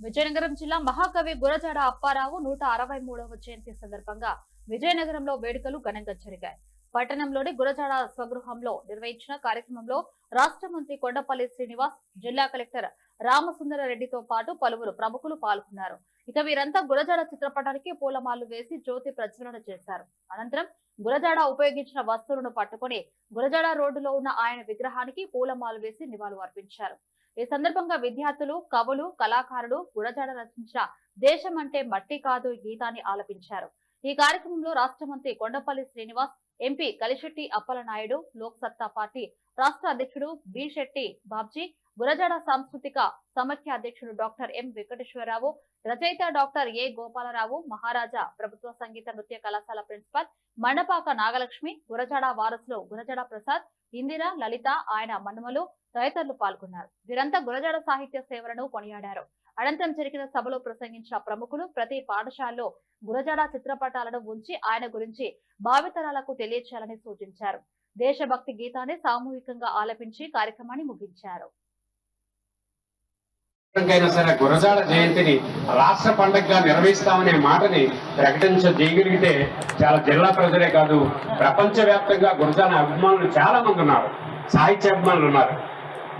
విజయనగరం జిల్లా మహాకవి గురజాడ అప్పారావు నూట అరవై మూడవ జయంతి సందర్భంగా విజయనగరంలో వేడుకలు ఘనంగా జరిగాయి. పట్టణంలోని గురజాడ స్వగృహంలో నిర్వహించిన కార్యక్రమంలో రాష్ట్ర మంత్రి కొండపల్లి శ్రీనివాస్ జిల్లా కలెక్టర్ రామసుందర రెడ్డితో పాటు పలువురు ప్రముఖులు పాల్గొన్నారు. ఇక వీరంతా గురజాడ చిత్రపటానికి పూలమాలు వేసి జ్యోతి ప్రజ్వలన చేశారు. అనంతరం గురజాడ ఉపయోగించిన వస్తువులను పట్టుకొని గురజాడ రోడ్డులో ఉన్న ఆయన విగ్రహానికి పూలమాలు వేసి నివాళులు అర్పించారు. ఈ సందర్భంగా విద్యార్థులు కవులు కళాకారులు గురజాడ రచించిన దేశం అంటే మట్టి కాదు గీతాన్ని ఆలపించారు. ఈ కార్యక్రమంలో రాష్ట్ర మంత్రి కొండపల్లి శ్రీనివాస్ ఎంపీ కలిశెట్టి అప్పలనాయుడు లోక్ సత్తా పార్టీ రాష్ట్ర అధ్యక్షుడు బి శెట్టి బాబ్జీ గురజాడ సాంస్కృతిక సమఖ్య అధ్యక్షుడు డాక్టర్ ఎం వెంకటేశ్వరరావు రచయిత డాక్టర్ ఏ గోపాలరావు మహారాజా ప్రభుత్వ సంగీత నృత్య కళాశాల ప్రిన్సిపల్ మండపాక నాగలక్ష్మి గురజాడ వారసులు గురజాడ ప్రసాద్ ఇందిర లలిత ఆయన మన్మలు తదితరులు పాల్గొన్నారు. వీరంతా గురజాడ సాహిత్య సేవలను కొనియాడారు. అనంతరం జరిగిన సభలో ప్రసంగించిన ప్రముఖులు ప్రతి పాఠశాలలో గురజాడ చిత్రపటాలను ఉంచి ఆయన గురించి భావితరాలకు తెలియచేయాలని సూచించారు. దేశభక్తి గీతాన్ని సామూహికంగా ఆలపించి కార్యక్రమాన్ని ముగించారు. ఎప్పటికైనా సరే గురజాడ జయంతిని రాష్ట్ర పండుగగా నిర్వహిస్తామనే మాటని ప్రకటించగలిగితే చాలా జిల్లా ప్రజలే కాదు ప్రపంచవ్యాప్తంగా గురజాడ అభిమానులు చాలా మంది ఉన్నారు సాహిత్య అభిమానులు ఉన్నారు.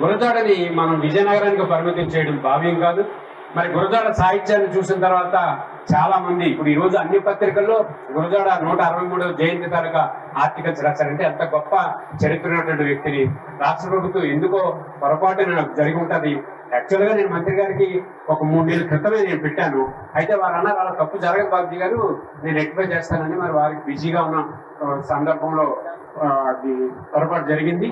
గురజాడని మనం విజయనగరానికి పరిమితం చేయడం భావ్యం కాదు. మరి గురజాడ సాహిత్యాన్ని చూసిన తర్వాత చాలా మంది ఇప్పుడు ఈ రోజు అన్ని పత్రికల్లో గురజాడ నూట అరవై మూడవ జయంతి తాలూకా ఆర్టికల్స్ రాశారంటే అంత గొప్ప చరిత్ర ఉన్నటువంటి వ్యక్తిని. రాష్ట్ర ప్రభుత్వం ఎందుకో పొరపాటు నాకు జరిగి ఉంటుంది. యాక్చువల్గా నేను మంత్రి గారికి ఒక మూడు నెలల క్రితమే నేను పెట్టాను. అయితే వారు అన్నారు అలా తప్పు జరగదు బాబుజీ గారు నేను రెక్టిఫై చేస్తానని మరి వారికి బిజీగా ఉన్న సందర్భంలో అది పొరపాటు జరిగింది.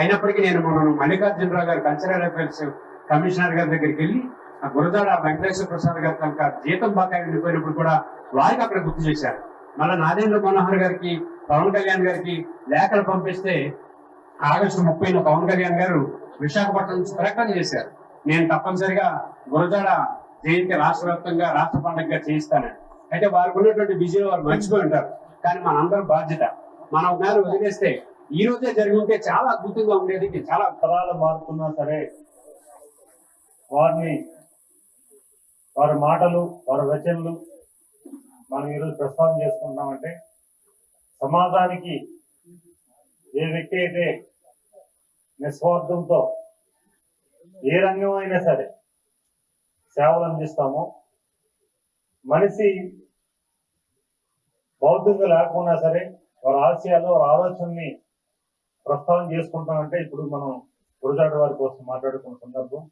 అయినప్పటికీ నేను మొన్న మల్లికార్జునరావు గారు కల్చరల్ అఫైర్స్ కమిషనర్ గారి దగ్గరికి వెళ్ళి ఆ గురజాడ వెంకటేశ్వర ప్రసాద్ గారి కనుక జీతం బకాయి ఉండిపోయినప్పుడు కూడా వారికి అక్కడ గుర్తు చేశారు. మళ్ళీ నాదేంద్ర మనోహర్ గారికి పవన్ కళ్యాణ్ గారికి లేఖలు పంపిస్తే ఆగస్టు ముప్పై పవన్ కళ్యాణ్ గారు విశాఖపట్నం నుంచి ప్రకటన చేశారు. నేను తప్పనిసరిగా గురజాడ జయంతి రాష్ట్ర వ్యాప్తంగా రాష్ట్ర పండుగగా చేయిస్తాను. అయితే వారికి ఉన్నటువంటి బిజీలో వారు మర్చిపోయి ఉంటారు. కానీ మనందరం బాధ్యత. మనం మేర వదిలేస్తే ఈ రోజే జరిగి ఉంటే చాలా అద్భుతంగా ఉండేది చాలా తరాలు మారుతున్నా సరే వారిని వారి మాటలు వారి రచనలు మనం ఈరోజు ప్రస్తావన చేసుకుంటామంటే సమాజానికి ఏ వ్యక్తి అయితే నిస్వార్థంతో ఏ రంగం అయినా సరే సేవలు అందిస్తాము. మనిషి బౌద్ధంగా లేకపోయినా సరే వారి ఆశయాలు వారి ఆలోచనని ప్రస్తావన చేసుకుంటామంటే ఇప్పుడు మనం గురజాడ వారి కోసం మాట్లాడుకున్న సందర్భం.